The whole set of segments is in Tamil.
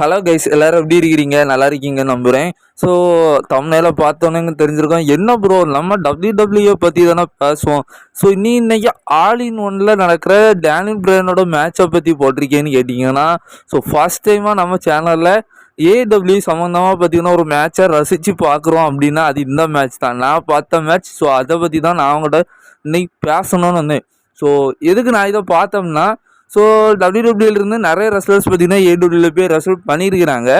ஹலோ கைஸ் எல்லாரும் எப்படி இருக்கிறீங்க? நல்லா இருக்கீங்க நம்புகிறேன் ஸோ தமிழில் பார்த்தோன்னே தெரிஞ்சிருக்கோம். என்ன ப்ரோ நம்ம டபிள்யூ டபிள்யூ பற்றி தானே பேசுவோம். ஸோ நீ இன்னைக்கு ஆல் இன் ஒனில் நடக்கிற டேனியல் பிரைனோட மேட்சை பற்றி போட்டிருக்கேன்னு கேட்டிங்கன்னா ஸோ ஃபர்ஸ்ட் டைமாக நம்ம சேனலில் ஏடபிள்யூ சம்மந்தமாக பார்த்தீங்கன்னா ஒரு மேட்சை ரசித்து பார்க்குறோம் அப்படின்னா அது இந்த மேட்ச் தான். நான் பார்த்த மேட்ச் ஸோ அதை பற்றி தான் நான் அவங்கள்ட்ட இன்னைக்கு பேசணும்னு வந்தேன். ஸோ எதுக்கு நான் இதை பார்த்தோம்னா ஸோ டபிள்யூடபிள்யூலேருந்து நிறைய ரெஸ்லர்ஸ் பார்த்தீங்கன்னா ஏடபிள்யூவில் போய் ரெஸ்ல் பண்ணியிருக்கிறாங்க.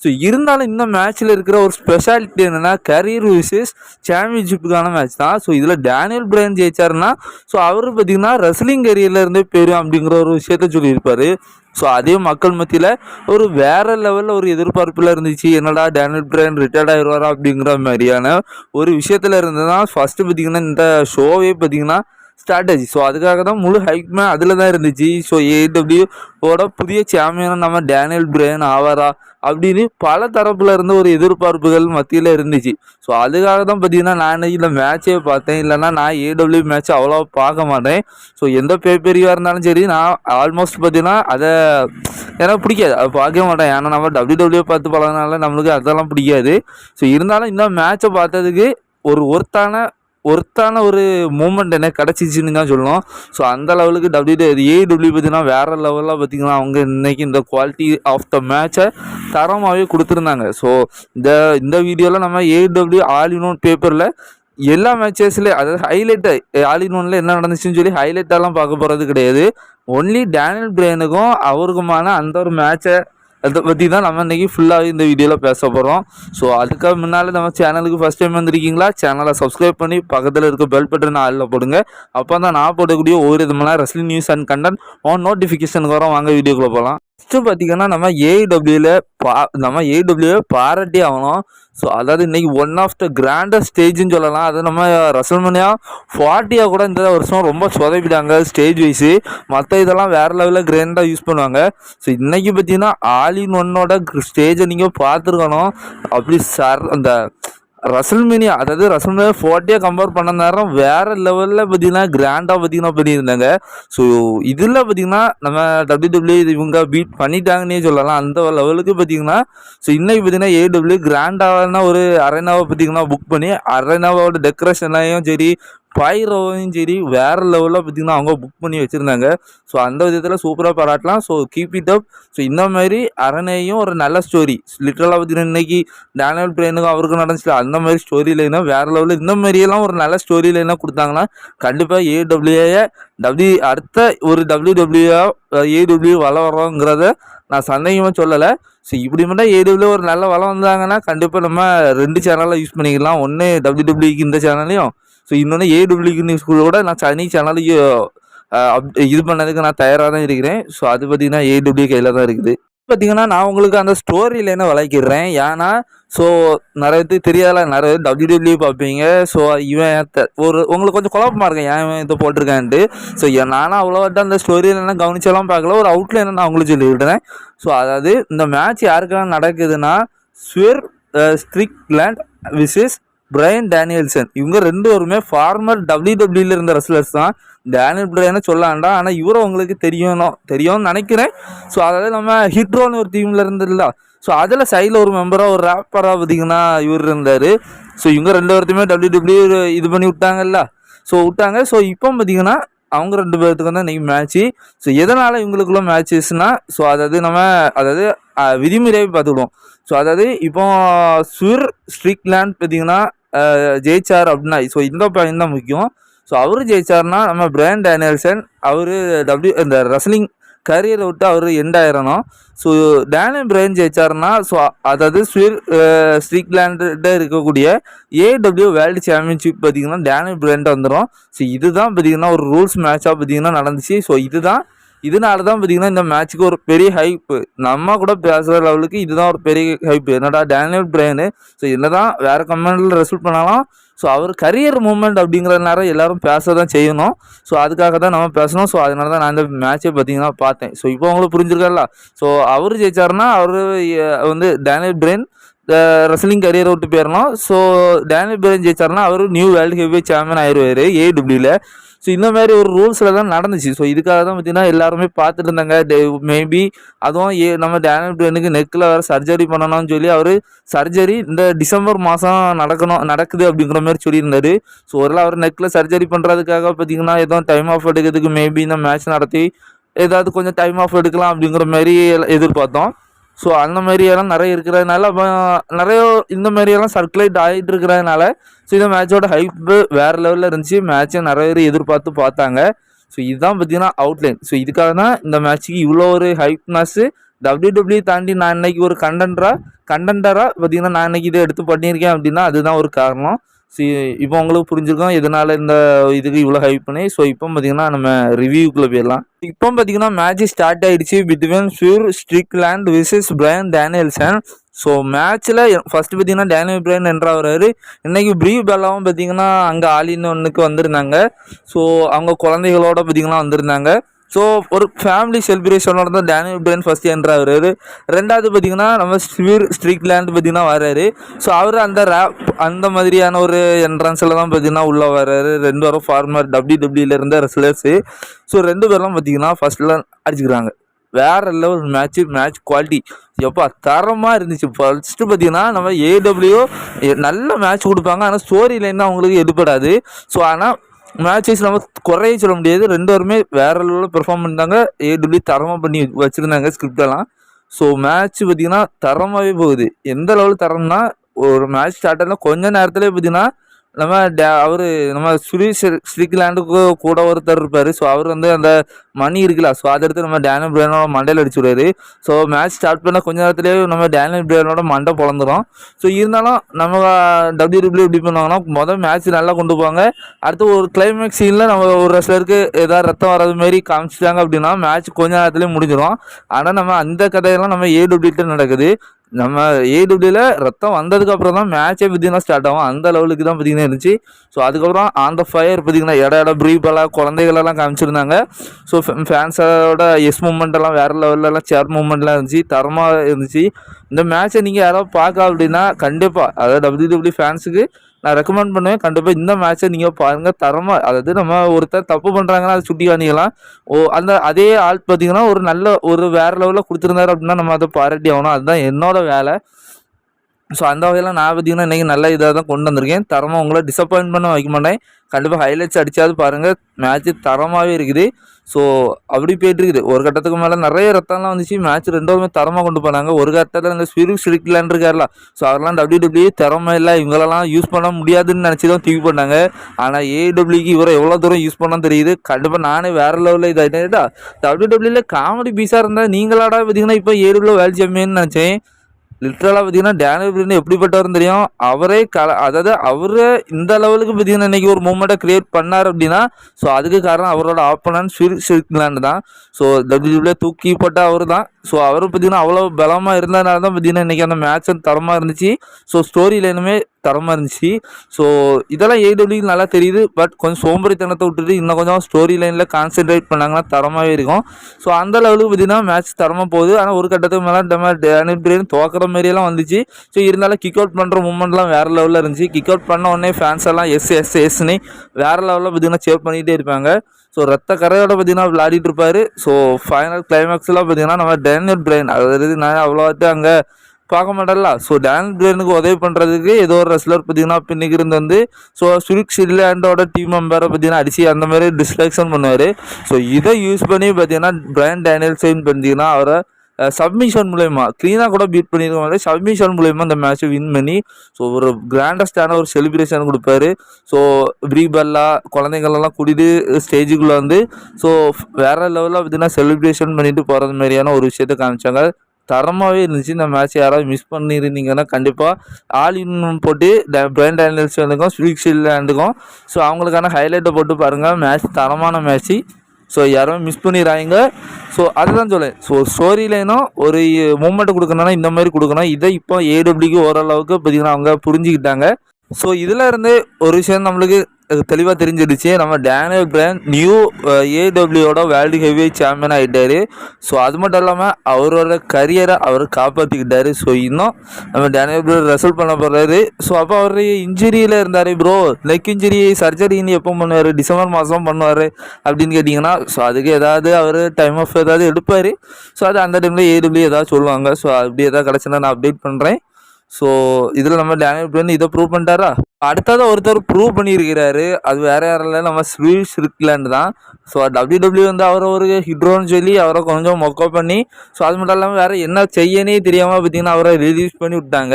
ஸோ இருந்தாலும் இந்த மேட்ச்சில் இருக்கிற ஒரு ஸ்பெஷாலிட்டி என்னென்னா கரியர் விசஸ் சாம்பியன்ஷிப்புக்கான மேட்ச் தான். ஸோ இதில் டேனியல் பிரைன் ஜெயிச்சாருன்னா ஸோ அவர் பார்த்தீங்கன்னா ரெஸ்லிங் கரியரில் இருந்தே பெரும் அப்படிங்கிற ஒரு விஷயத்த சொல்லியிருப்பார். ஸோ அதே மக்கள் மத்தியில் ஒரு வேற லெவலில் ஒரு எதிர்பார்ப்பில் இருந்துச்சு. என்னடா டேனியல் பிரைன் ரிட்டையர்ட் ஆயிடுவாரா அப்படிங்கிற மாதிரியான ஒரு விஷயத்தில் இருந்து தான் ஃபஸ்ட்டு பார்த்தீங்கன்னா இந்த ஷோவே பார்த்திங்கன்னா ஸ்ட்ராட்டஜி ஸோ அதுக்காக தான் முழு ஹைப்மே அதில் தான் இருந்துச்சு. ஸோ ஏடபிள்யூவோட புதிய சாம்பியன் நம்ம டேனியல் பிரேன் ஆவாரா அப்படின்னு பல தரப்பில் இருந்த ஒரு எதிர்பார்ப்புகள் மத்தியில் இருந்துச்சு. ஸோ அதுக்காக தான் பார்த்தீங்கன்னா நான் இந்த மேட்சே பார்த்தேன். இல்லைனா நான் ஏடபிள்யூ மேட்ச் அவ்வளோ பார்க்க மாட்டேன். ஸோ எந்த பேப்பரியாக இருந்தாலும் சரி நான் ஆல்மோஸ்ட் பார்த்தீங்கன்னா அதை எனக்கு பிடிக்காது. அதை பார்க்க மாட்டேன். ஏன்னா நம்ம டபிள்யூ டபிள்யூ பார்த்து பழகினால நம்மளுக்கு அதெல்லாம் பிடிக்காது. ஸோ இருந்தாலும் இந்த மேட்சை பார்த்ததுக்கு ஒரு ஒர்த்தான ஒர்த்தான ஒரு மூமெண்ட் எனக்கு கிடச்சிச்சின்னு தான் சொல்லணும். ஸோ அந்த லெவலுக்கு டபிள்யூ ஏடபிள்யூ பார்த்தீங்கன்னா வேறு லெவலில் பார்த்தீங்கன்னா அவங்க இன்றைக்கி இந்த குவாலிட்டி ஆஃப் த மேட்சை தரமாகவே கொடுத்துருந்தாங்க. ஸோ இந்த இந்த வீடியோவில் நம்ம ஏடபிள்யூ ஆல் இன் பேப்பரில் எல்லா மேட்சஸ்லேயும் அதாவது ஹைலைட்டு ஆல் இன் என்ன நடந்துச்சுன்னு சொல்லி ஹைலைட்டெல்லாம் பார்க்க போகிறது கிடையாது. ஒன்லி டேனியல் பிரெயினுக்கும் அவருக்குமான அந்த ஒரு மேட்சை அதை பற்றி தான் நம்ம இன்றைக்கி ஃபுல்லாக இந்த வீடியோவில் பேச போகிறோம் ஸோ அதுக்காக முன்னால் நம்ம சேனலுக்கு ஃபஸ்ட் டைம் வந்திருக்கீங்களா? சேனலை சப்ஸ்கிரைப் பண்ணி பக்கத்தில் இருக்க பெல் பட்டன் ஆளில் போடுங்க. அப்போ தான் நான் போடக்கூடிய ஒவ்வொரு விதமான wrestling news and content on நோட்டிஃபிகேஷனுக்கு வரோம். வாங்க வீடியோக்குள்ளே போகலாம் ஃபஸ்ட்டு பார்த்தீங்கன்னா நம்ம ஏடபிள்யூவில் பா நம்ம ஏடபிள்யூவை பாராட்டி ஆகணும். ஸோ அதாவது இன்றைக்கி ஒன் ஆஃப் த கிராண்டஸ்ட் ஸ்டேஜ்னு சொல்லலாம். அது நம்ம ரசல்மனியா ஃபார்ட்டியாக கூட இந்த வருஷம் ரொம்ப சொதப்பிட்டாங்க ஸ்டேஜ் வைஸு மற்ற இதெல்லாம் வேறு லெவலில் கிராண்டாக யூஸ் பண்ணுவாங்க. ஸோ இன்றைக்கி பார்த்தீங்கன்னா ஆல் இன் ஒன்னோட ஸ்டேஜை நீங்கள் பார்த்துருக்கணும். அப்படி சர் அந்த ரசல்மேனியா அதாவது ரசல்மேனியா ஃபோர்ட்டியாக கம்பேர் பண்ண நேரம் வேறு லெவலில் பார்த்தீங்கன்னா கிராண்டாக பார்த்தீங்கன்னா பண்ணியிருந்தாங்க. ஸோ இதில் பார்த்தீங்கன்னா நம்ம டபிள்யூ இவங்க பீட் பண்ணிட்டாங்கன்னே சொல்லலாம். அந்த லெவலுக்கு பார்த்தீங்கன்னா ஸோ இன்றைக்கி பார்த்தீங்கன்னா ஏடபிள்யூ கிராண்டான ஒரு அரைனாவை பார்த்தீங்கன்னா புக் பண்ணி அரைனாவோட டெக்கரேஷன்லையும் சரி பைரோவையும் சரி வேறு லெவலில் பார்த்திங்கன்னா அவங்க புக் பண்ணி வச்சுருந்தாங்க. ஸோ அந்த விதத்தில் சூப்பராக பாராட்டலாம். So keep it up so இந்த மாதிரி அரணையும் ஒரு நல்ல ஸ்டோரி லிட்டரலாக பார்த்தீங்கன்னா இன்னைக்கு டேனியல் பிரெயினுக்கும் அவருக்கும் நடந்துச்சு அந்த அந்த மாதிரி ஸ்டோரி லைனாக வேறு லெவலில் இந்த மாதிரியெல்லாம் ஒரு நல்ல ஸ்டோரி லைனாக கொடுத்தாங்கன்னா கண்டிப்பாக ஏடபிள்யூஏ டபிள்யூ அடுத்த ஒரு டபிள்யூ டபிள்யூ ஏடபிள்யூ வள வரோங்கிறத நான் சந்தேகமாக சொல்லலை. ஸோ இப்படி மட்டும் ஏடபிள்யூ ஒரு நல்ல வளம் வந்தாங்கன்னா கண்டிப்பாக நம்ம ரெண்டு சேனலில் யூஸ் பண்ணிக்கலாம். ஒன்று டபிள்யூ டபிள்யூக்கு இந்த சேனல்லையும் ஸோ இன்னொன்று ஏடபிள்யூ நியூஸ் கூட நான் தனி சேனல் இது பண்ணதுக்கு நான் தயாராக தான் இருக்கிறேன். ஸோ அது பார்த்திங்கன்னா ஏடபிள்யூ கையில் தான் இருக்குது. பார்த்தீங்கன்னா நான் உங்களுக்கு அந்த ஸ்டோரியில் என்ன விளக்கிடுறேன்? ஏன்னா ஸோ நிறைய பேர் தெரியாத நிறைய டபிள்யூ டபிள்யூ பார்ப்பீங்க. ஸோ இவன் ஒரு உங்களுக்கு கொஞ்சம் குழப்பமா இருக்கேன் ஏன் இவன் இதை போட்டிருக்கான்ட்டு? ஸோ நானும் அவ்வளோவாட்ட அந்த ஸ்டோரியில் என்ன கவனிச்செல்லாம் பார்க்கல. ஒரு அவுட்லைன் நான் உங்களுக்கு சொல்லி விடுறேன் ஸோ அதாவது இந்த மேட்ச் யாருக்கெல்லாம் நடக்குதுன்னா Swerve Strickland versus Bryan Danielson இவங்க ரெண்டு பேருமே ஃபார்மர் டபிள்யூ டபிள்யூல இருந்த ரெஸ்லர்ஸ் தான். டேனியல் பிரையனை சொல்லலாம்டா ஆனால் இவரை உங்களுக்கு தெரியணும் தெரியும்னு நினைக்கிறேன். ஸோ அதாவது நம்ம ஹிட்ரோன்னு ஒரு டீமில் இருந்ததுல ஸோ அதில் சைடில் ஒரு மெம்பராக ஒரு ரேப்பராக பார்த்தீங்கன்னா இவர் இருந்தார். ஸோ இவங்க ரெண்டு பேர்த்தையுமே டபிள்யூ டபிள்யூ இது பண்ணி விட்டாங்கல்ல. ஸோ விட்டாங்க. ஸோ இப்போ பார்த்தீங்கன்னா அவங்க ரெண்டு பேர்த்துக்கு தான் இன்றைக்கி மேட்ச்சு ஸோ எதனால் இவங்களுக்குள்ள மேட்சஸ்னால் ஸோ அதாவது நம்ம அதாவது விதிமுறையாகவே விதிமுறையை பார்த்துக்கிடுவோம். ஸோ அதாவது இப்போ சுர் ஸ்ட்ரிக்லேண்ட் பார்த்தீங்கன்னா ஜெயிச்சார் அப்படின்னா ஸோ இந்த பையன் தான் முக்கியம். ஸோ அவர் ஜெயிச்சார்னா நம்ம பிரையன் டேனியல்சன் அவர் டபிள்யூ இந்த ரெஸ்லிங் கரியரை விட்டு அவர் எண்ட் ஆயிரணும். ஸோ டேனியல் பிரையன் ஜெயிச்சாருன்னா ஸோ அதாவது ஸ்வீர் ஸ்ட்ரீக்லேண்ட இருக்கக்கூடிய ஏடபிள்யூ வேர்ல்டு சாம்பியன்ஷிப் பார்த்தீங்கன்னா டேனியல் பிரையன்ட்டு வந்துடும் ஸோ இதுதான் பார்த்தீங்கன்னா ஒரு ரூல்ஸ் மேட்சாக பார்த்தீங்கன்னா நடந்துச்சு. ஸோ இதுதான் இதனால தான் பார்த்தீங்கன்னா இந்த மேட்ச்சுக்கு ஒரு பெரிய ஹைப்பு நம்ம கூட பேசுகிற லெவலுக்கு இதுதான் ஒரு பெரிய ஹைப்பு என்னடா டேனியல் பிரைனு ஸோ என்ன தான் வேறு கம்பெனியில் ரெசல்ட் பண்ணாலும் ஸோ அவர் கரியர் மூமெண்ட் அப்படிங்கிற நேரம் எல்லாரும் பேச தான் செய்யணும். ஸோ அதுக்காக தான் நம்ம பேசணும். ஸோ அதனால தான் நான் இந்த மேட்ச்சை பார்த்தீங்கன்னா பார்த்தேன். ஸோ இப்போ அவங்களுக்கு புரிஞ்சிருக்காருல ஸோ அவர் ஜெயிச்சாருன்னா அவர் வந்து டேனியல் பிரெயின் ரெஸ்லிங் கரியரை விட்டு போயிடணும் ஸோ டேனியல் பிரேன் ஜெயிச்சாருன்னா அவர் நியூ வேர்ல்டு ஹெவி சாம்பியன் ஆயிடுவார் ஏடபிள்யூவில் ஸோ இந்த மாதிரி ஒரு ரூல்ஸில் தான் நடந்துச்சு. ஸோ இதுக்காக தான் பார்த்தீங்கன்னா எல்லாருமே பார்த்துட்டு இருந்தாங்க. மேபி அதுவும் ஏ நம்ம டேனியல் பிரேனுக்கு நெக்கில் வேறு சர்ஜரி பண்ணணும்னு சொல்லி அவர் சர்ஜரி இந்த டிசம்பர் மாதம் நடக்கணும் நடக்குது அப்படிங்கிற மாதிரி சொல்லியிருந்தார். ஸோ ஒருவேளை அவர் நெக்கில் சர்ஜரி பண்ணுறதுக்காக பார்த்தீங்கன்னா எதுவும் டைம் ஆஃப் எடுக்கிறதுக்கு மேபி இந்த மேட்ச் நடத்தி ஏதாவது கொஞ்சம் டைம் ஆஃப் எடுக்கலாம் அப்படிங்கிற மாதிரி எல்லாம் எதிர்பார்த்தோம் ஸோ அந்த மாதிரியெல்லாம் நிறைய இருக்கிறதுனால அப்போ நிறைய இந்த மாதிரியெல்லாம் சர்க்குலேட் ஆகிட்டு இருக்கிறதுனால ஸோ இந்த மேட்சோட ஹைப்பு வேறு லெவலில் இருந்துச்சு. மேட்ச்சை நிறைய பேர் எதிர்பார்த்து பார்த்தாங்க. ஸோ இதுதான் பார்த்தீங்கன்னா அவுட்லைன் ஸோ இதுக்காக தான் இந்த மேட்ச்சுக்கு இவ்வளோ ஒரு ஹைப்னஸ்ஸு டபிள்யூ தாண்டி நான் இன்னைக்கு ஒரு கண்டென்டராக கண்டென்டராக பார்த்தீங்கன்னா நான் இன்னைக்கு இதை எடுத்து பண்ணியிருக்கேன் அப்படின்னா அதுதான் ஒரு காரணம். ஸோ இப்போ உங்களுக்கு புரிஞ்சிருக்கோம் எதனால் இந்த இதுக்கு இவ்வளோ ஹைப் பண்ணி ஸோ இப்போ பார்த்தீங்கன்னா நம்ம ரிவ்யூக்குள்ளே போயிடலாம். இப்போ பார்த்தீங்கன்னா மேட்ச் ஸ்டார்ட் ஆகிடுச்சு between Swerve Strickland versus Bryan Danielson so மேட்ச்சில் ஃபஸ்ட்டு பார்த்தீங்கன்னா டேனியல் பிரையன் என்றவராரு இன்றைக்கி ப்ரீ பெல்லாவும் பார்த்தீங்கன்னா அங்கே ஆலின்னு ஒன்றுக்கு வந்திருந்தாங்க. ஸோ அவங்க குழந்தைகளோட பார்த்தீங்கன்னா வந்திருந்தாங்க. ஸோ ஒரு ஃபேமிலி செலிப்ரேஷனோட தான் டேனியல் பிரைன் ஃபஸ்ட் என்ட்ராகிறாரு ரெண்டாவது பார்த்தீங்கன்னா நம்ம ஸ்வீர் ஸ்ட்ரீக்லேண்ட் பார்த்தீங்கன்னா வர்றாரு ஸோ அவர் அந்த ரேப் அந்த மாதிரியான ஒரு என்ட்ரன்ஸில் தான் பார்த்தீங்கன்னா உள்ளே வர்றாரு ரெண்டு வாரம் ஃபார்மர் டபிள்யூ டபிள்யூல இருந்த ரெஸ்லர்ஸு ஸோ ரெண்டு பேரும் பார்த்தீங்கன்னா ஃபஸ்ட்டில் அடிச்சுக்கிறாங்க. வேற லெவல் மேட்ச்சு மேட்ச் குவாலிட்டி எப்பா தரமாக இருந்துச்சு. ஃபர்ஸ்ட்டு பார்த்தீங்கன்னா நம்ம ஏடபிள்யூ நல்ல மேட்ச் கொடுப்பாங்க. ஆனால் ஸ்டோரி லைன் தான் அவங்களுக்கு எடுப்படாது ஸோ ஆனால் மேட்ச் வைஸ் நம்ம குறைய சொல்ல முடியாது. ரெண்டு பேருமே வேற லெவலில் பெர்ஃபார்ம் பண்ணிட்டாங்க. ஏடபிள்யூ தரமாக பண்ணி வச்சுருந்தாங்க ஸ்கிரிப்டெல்லாம் ஸோ மேட்ச் பார்த்தீங்கன்னா தரமாகவே போகுது. எந்த லெவலில் தரம்னா ஒரு மேட்ச் ஸ்டார்ட் ஆனால் கொஞ்ச நேரத்துலேயே பார்த்தீங்கன்னா நம்ம டே அவர் நம்ம சுரேஷ் ஸ்ரீக்லாண்டுக்கு கூட ஒருத்தர் இருப்பார். ஸோ அவர் வந்து அந்த மணி இருக்குல்ல ஸோ அதை எடுத்து நம்ம டேனியல் பிரியானோட மண்டையில் அடிச்சுடுவார் ஸோ மேட்ச் ஸ்டார்ட் பண்ண கொஞ்ச நேரத்துலேயே நம்ம டேனியல் பிரியானோட மண்டை பிறந்துடும் ஸோ இருந்தாலும் நம்ம டபிள்யூ டபிள்யூ எப்படி பண்ணுவாங்கன்னா மொதல் மேட்ச் நல்லா கொண்டு போவாங்க. அடுத்து ஒரு கிளைமேக்ஸ் சீனில் நம்ம ஒரு ரெஸ்லருக்கு ஏதாவது ரத்தம் வராது மாரி காமிச்சிட்டாங்க அப்படின்னா மேட்ச் கொஞ்ச நேரத்துலேயே முடிஞ்சிடும் ஆனால் நம்ம அந்த கதையெல்லாம் நம்ம ஏடபிள்யூட்டு நடக்குது. நம்ம ஏடபிள்யூல ரத்தம் வந்ததுக்கு அப்புறம் தான் மேட்சே பார்த்தீங்கன்னா ஸ்டார்ட் ஆகும். அந்த லெவலுக்கு தான் பார்த்தீங்கன்னா இருந்துச்சு. ஸோ அதுக்கப்புறம் ஆன் த ஃபயர் பார்த்தீங்கன்னா இட இட ப்ரீப்பெல்லாம் குழந்தைகளெல்லாம் காமிச்சிருந்தாங்க. ஸோ ஃபேன்ஸோட எஸ் மூமெண்ட் எல்லாம் வேறு லெவல்லலாம் சேர் மூமெண்ட்லாம் இருந்துச்சு. தரமாக இருந்துச்சு. இந்த மேட்ச்சை நீங்கள் யாராவது பார்க்க அப்படின்னா கண்டிப்பாக அதாவது டபிள்யூ டபிள்யூ ஃபேன்ஸுக்கு நான் ரெக்கமெண்ட் பண்ணுவேன். கண்டிப்பாக இந்த மேட்ச்சை நீங்கள் பாருங்கள் தரமாக அதாவது நம்ம ஒருத்தர் தப்பு பண்ணுறாங்கன்னா அதை சுட்டி காணிக்கலாம் ஓ அந்த அதே ஆள் பார்த்தீங்கன்னா ஒரு நல்ல ஒரு வேறு லெவலில் கொடுத்துருந்தாரு அப்படின்னா நம்ம அதை பாராட்டி ஆகணும். அதுதான் என்னோட வேலை. ஸோ அந்த வகையில் நான் பார்த்தீங்கன்னா இன்றைக்கி நல்ல இதாக தான் கொண்டு வந்திருக்கேன். தரமாக உங்களை டிசப்பாயின்ட் பண்ண வைக்க மாட்டேன். கண்டிப்பாக ஹைலைட்ஸ் அடித்தாவது பாருங்கள் மேட்ச் தரமாகவே இருக்குது. ஸோ அப்படி போயிட்டு இருக்குது ஒரு கட்டத்துக்கு மேலே நிறைய ரத்தம்லாம் வந்துச்சு. மேட்ச் ரெண்டாவதுமே தரமாக கொண்டு போனாங்க. ஒரு கட்டத்தில் இந்த ஸ்பிரிக்ஸ் ஸ்ட்ரிக்லான் இருக்கார்ல. ஸோ அதெல்லாம் டபிள்யூ டபிள்யூ திறமை இல்லை. இவங்களெல்லாம் யூஸ் பண்ண முடியாதுன்னு நினச்சி தான் தூக்கி பண்ணாங்க ஆனால் ஏடபிள்யூக்கு இவரை எவ்வளோ தூரம் யூஸ் பண்ணால் தெரியுது. கண்டிப்பாக நானே வேறு லெவலில் இதாகிட்டேன் டபிள்யூ டபிள்யூல காமெடி பீஸாக இருந்தால் நீங்களாடா பார்த்தீங்கன்னா இப்போ ஏடபிள்யூ வேல் சாம்பியன் நினச்சேன். லிட்ரலாக பார்த்தீங்கன்னா டேனியல் பிரின் எப்படிப்பட்டவர்னு தெரியும். அவரே கல அதாவது அவரே இந்த லெவலுக்கு பார்த்தீங்கன்னா இன்றைக்கி ஒரு மூமெண்ட்டை க்ரியேட் பண்ணார் அப்படின்னா ஸோ அதுக்கு காரணம் அவரோட ஆப்பனன்ட் ஸ்விர் ஷிர்க்லாண்ட் தான். ஸோ டபிள்யூபிள்யூ தூக்கி போட்ட அவர் தான் ஸோ அவர் பார்த்தீங்கன்னா அவ்வளோ பலமாக இருந்ததுனால தான் பார்த்தீங்கன்னா இன்றைக்கி அந்த மேட்ச் தரமாக இருந்துச்சு. ஸோ ஸ்டோரி லைனுமே தரமாக இருந்துச்சு. ஸோ இதெல்லாம் ஏடபிள்யூ நல்லா தெரியுது. பட் கொஞ்சம் சோம்பேறித்தனத்தை விட்டுட்டு இன்னும் கொஞ்சம் ஸ்டோரி லைனில் கான்சென்ட்ரேட் பண்ணாங்கன்னா தரமாகவே இருக்கும். ஸோ அந்த லெவலுக்கு பார்த்தீங்கன்னா மேட்ச் தரமாக போகுது. ஆனால் ஒரு கட்டத்துக்கு மேலே நம்ம டேனியல் பிரியன் துவக்கிற மாதிரியெல்லாம் வந்துச்சு. ஸோ இருந்தாலும் கிக் அவுட் பண்ணுற மூமெண்ட்லாம் வேறு லெவலில் இருந்துச்சு. கிக் அவுட் பண்ண உடனே ஃபேன்ஸ் எல்லாம் எஸ் எஸ் எஸ்னு வேறு லெவலில் பார்த்திங்கன்னா சேவ் பண்ணிகிட்டே இருப்பாங்க. ஸோ ரத்த கரையோட பார்த்திங்கன்னா விளையாடிட்டு இருப்பார். ஸோ ஃபைனல் கிளைமேக்ஸ்லாம் பார்த்தீங்கன்னா நம்ம டேனியல் பிரெயின் அதாவது நான் அவ்வளோவாட்டு அங்கே பார்க்க மாட்டேன்ல. ஸோ டேனியல் பிரெயினுக்கு உதவி பண்ணுறதுக்கு ஏதோ ஒரு ரெஸ்லர் பார்த்தீங்கன்னா பின்னிக்கிருந்து வந்து ஸோ சுரிக் ஷில்லாண்டோட டீம் மெம்பரை பார்த்தீங்கன்னா அடிச்சு அந்த மாதிரி டிஸ்ட்ராக்ஷன் பண்ணுவார். ஸோ இதை யூஸ் பண்ணி பார்த்தீங்கன்னா பிரைன் டேனியல்ஸைன் பண்ணிங்கன்னா அவரை சப்மிஷன் மூலயமா. க்ளீனாக கூட பீட் பண்ணியிருக்க மாதிரி சப்மிஷன் மூலயமா அந்த மேட்ச்சை வின் பண்ணி ஸோ ஒரு கிராண்டஸ்டான ஒரு செலிப்ரேஷன் கொடுப்பாரு. ஸோ ப்ரீபல்லா குழந்தைங்களெல்லாம் கூட்டிகிட்டு ஸ்டேஜுக்குள்ளே வந்து ஸோ வேறு லெவலில் பார்த்தீங்கன்னா செலிப்ரேஷன் பண்ணிட்டு போகிறது மாதிரியான ஒரு விஷயத்த காமிச்சாங்க. தரமாகவே இருந்துச்சு. இந்த மேட்ச் யாராவது மிஸ் பண்ணியிருந்தீங்கன்னா கண்டிப்பாக ஆல் இன் போட்டு பிரைன் டேனியல்ஸுக்கும் ஸ்வீக் ஷீல்டுக்கும் ஸோ அவங்களுக்கான ஹைலைட்டை போட்டு பாருங்கள் மேட்ச் தரமான மேட்ச்சு ஸோ யாரும் மிஸ் பண்ணிடுறாங்க ஸோ அதுதான் சொல்லேன் ஸோ ஸ்டோரி லைனும் ஒரு மூமெண்ட்டை கொடுக்கணும்னா இந்த மாதிரி கொடுக்கணும். இதை இப்போ ஏடபிள்யூக்கு ஓரளவுக்கு பார்த்திங்கன்னா அவங்க புரிஞ்சுக்கிட்டாங்க. ஸோ இதில் இருந்து ஒரு விஷயம் நம்மளுக்கு தெளிவாக தெரிஞ்சிடுச்சு. நம்ம டேனியல் பிரான் நியூ ஏடபிள்யூட வேர்ல்டு ஹெவி சாம்பியன் ஆகிட்டாரு ஸோ அது மட்டும் இல்லாமல் அவரோட கரியரை அவர் காப்பாற்றிக்கிட்டாரு ஸோ இன்னும் நம்ம டேனியல் பிரான் ரெசல்ட் பண்ண போகிறாரு ஸோ அப்போ அவர் இன்ஜுரியில் இருந்தார் ப்ரோ நெக் இன்ஜுரி சர்ஜரின்னு எப்போ பண்ணுவார்? டிசம்பர் மாதம் பண்ணுவார் அப்படின்னு கேட்டிங்கன்னா ஸோ அதுக்கு ஏதாவது அவர் டைம் ஆஃப் ஏதாவது எடுப்பார். ஸோ அது அந்த டைமில் ஏடபிள்யூ ஏதாவது சொல்லுவாங்க. ஸோ அப்படி ஏதாவது கிடச்சுன்னா நான் அப்டேட் பண்ணுறேன் ஸோ இதில் நம்ம டேனியல் வந்து இதை ப்ரூவ் பண்ணிட்டாரா? அடுத்தது ஒருத்தர் ப்ரூவ் பண்ணியிருக்கிறாரு. அது வேற யாரும் இல்லை நம்ம ஸ்வீஸ் இருக்கலான்னு தான். ஸோ டபிள்யூ டபிள்யூ வந்து அவரை ஒரு ஹிட்ரோன்னு சொல்லி அவரை கொஞ்சம் மொக்க பண்ணி ஸோ அது மட்டும் இல்லாமல் வேறு என்ன செய்யனே தெரியாமல் பார்த்தீங்கன்னா அவரை ரிலீஸ் பண்ணி விட்டாங்க.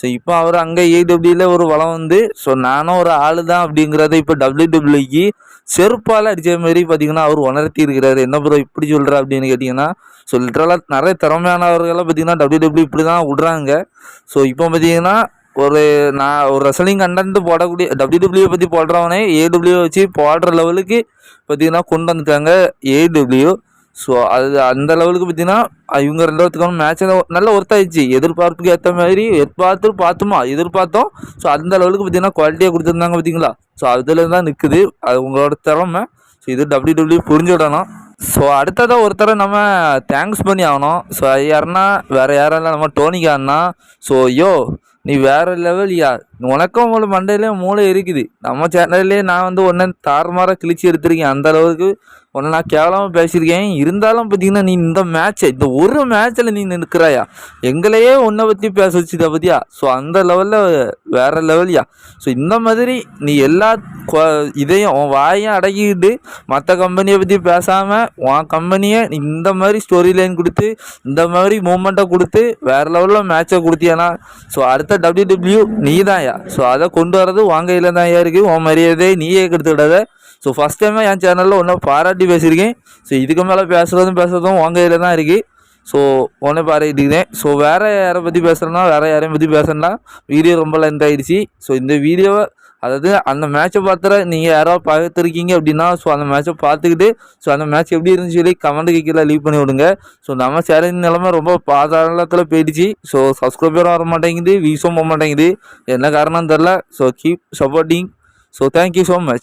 ஸோ இப்போ அவர் அங்கே ஏடபிள்யூவில் ஒரு வளம் வந்து ஸோ நானும் ஒரு ஆள் தான் அப்படிங்கிறத இப்போ டபிள்யூ டபிள்யூக்கு செருப்பால் அடித்த மாரி பார்த்தீங்கன்னா அவர் உணர்த்தி இருக்கிறாரு. என்ன ப்ரோ இப்படி சொல்கிற அப்படின்னு கேட்டிங்கன்னா ஸோ லிட்ரலாக நிறைய திறமையானவர்களாம் பார்த்தீங்கன்னா டபிள்யூ டபிள்யூ இப்படி தான் விட்றாங்க. ஸோ இப்போ பார்த்தீங்கன்னா ஒரு நான் ஒரு ரெசலிங் கண்டென்ட் போடக்கூடிய டபிள்யூ டபிள்யூ பற்றி போடுறவனே ஏடபிள்யூ வச்சு போடுற லெவலுக்கு பார்த்தீங்கன்னா கொண்டு வந்துட்டாங்க ஏடபிள்யூ ஸோ அது அந்த லெவலுக்கு பார்த்தீங்கன்னா இவங்க ரெண்டாவதுக்கான மேட்ச் நல்ல ஒர்த்தாயிடுச்சு எதிர்பார்ப்புக்கு ஏற்ற மாதிரி எதிர்பார்த்து பார்த்துமா? எதிர்பார்த்தோம். ஸோ அந்த லெவலுக்கு பார்த்தீங்கன்னா குவாலிட்டியாக கொடுத்துருந்தாங்க பார்த்தீங்களா ஸோ அதில் தான் நிற்குது அது உங்களோட திறமை. ஸோ இது டபிள்யூ டபிள்யூ புரிஞ்சுடணும் ஸோ அடுத்ததாக ஒருத்தரை நம்ம தேங்க்ஸ் பண்ணி ஆகணும். ஸோ யாருன்னா வேறு யாரெல்லாம் இல்லை நம்ம டோனிக்கான்னா ஸோ யோ நீ வேறு லெவல்யா உனக்கும் உங்களோட மண்டையிலேயே மூளை இருக்குது. நம்ம சேனல்லே நான் வந்து ஒன்றை தாறுமாறாக கிழிச்சு எடுத்திருக்கேன். அந்த அளவுக்கு உன்னை நான் கேவலமாக பேசியிருக்கேன். இருந்தாலும் பார்த்தீங்கன்னா நீ இந்த மேட்ச்சை இந்த ஒரு மேட்ச்சில் நீ நிற்கிறாயா எங்களையே உன்னை பற்றி பேச வச்சுட்ட பற்றியா ஸோ அந்த லெவலில் வேறு லெவல்யா ஸோ இந்த மாதிரி நீ எல்லா இதையும் உன் வாயும் அடக்கிக்கிட்டு மற்ற கம்பெனியை பற்றி பேசாமல் உன் கம்பெனியை நீ இந்த மாதிரி ஸ்டோரி லைன் கொடுத்து இந்த மாதிரி மூமெண்ட்டை கொடுத்து வேறு லெவலில் மேட்சை கொடுத்தியானா? ஸோ அடுத்த டபிள்யூ டபிள்யூ நீ தான்யா ஸோ அதை கொண்டு வரது உன் கையில் தான் இருக்குது உன் மரியாதை நீயே கெடுத்துக்கிடாத. ஸோ ஃபஸ்ட் டைமே என் சேனலில் ஒன்றை பாராட்டி பேசியிருக்கேன். ஸோ இதுக்கு மேலே பேசுகிறதும் பேசுகிறதும் உன் கையில் தான் இருக்குது ஸோ ஒன்றே பாராட்டிக்கிறேன். ஸோ வேறு யாரை பற்றி பேசுகிறேன்னா வேறு யாரையும் பற்றி பேசுகிறேன்னா வீடியோ ரொம்ப லென்த் ஆகிடுச்சி ஸோ இந்த வீடியோவை அதாவது அந்த மேட்ச்சை பார்த்துற நீங்கள் யாராவது பார்த்துருக்கீங்க அப்படின்னா ஸோ அந்த மேட்ச்சை பார்த்துக்கிட்டு ஸோ அந்த மேட்ச் எப்படி இருந்துச்சு சொல்லி கமெண்ட்டுக்கு கீழே லீவ் பண்ணி விடுங்க. ஸோ நம்ம சேரின் நிலமை ரொம்ப பாதாளத்தில் போயிடுச்சு. ஸோ சப்ஸ்கிரைபரும் வர மாட்டேங்குது வீஸும் போக மாட்டேங்குது. என்ன காரணம் தெரில so keep supporting so thank you so much